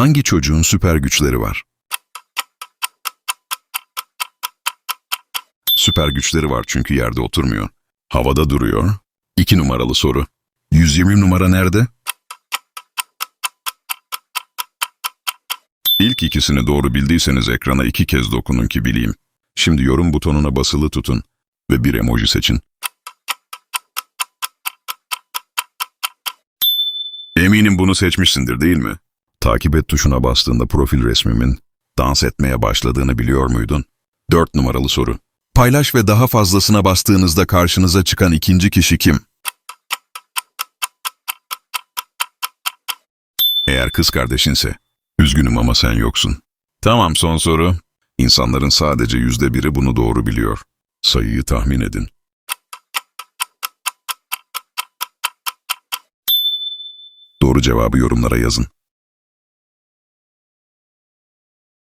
Hangi çocuğun süper güçleri var? Süper güçleri var çünkü yerde oturmuyor. Havada duruyor. İki numaralı soru. 120 numara nerede? İlk ikisini doğru bildiyseniz ekrana iki kez dokunun ki bileyim. Şimdi yorum butonuna basılı tutun ve bir emoji seçin. Eminim bunu seçmişsindir değil mi? Takip et tuşuna bastığında profil resmimin dans etmeye başladığını biliyor muydun? 4 numaralı soru. Paylaş ve daha fazlasına bastığınızda karşınıza çıkan ikinci kişi kim? Eğer kız kardeşinse, üzgünüm ama sen yoksun. Tamam son soru. İnsanların sadece yüzde biri bunu doğru biliyor. Sayıyı tahmin edin. Doğru cevabı yorumlara yazın.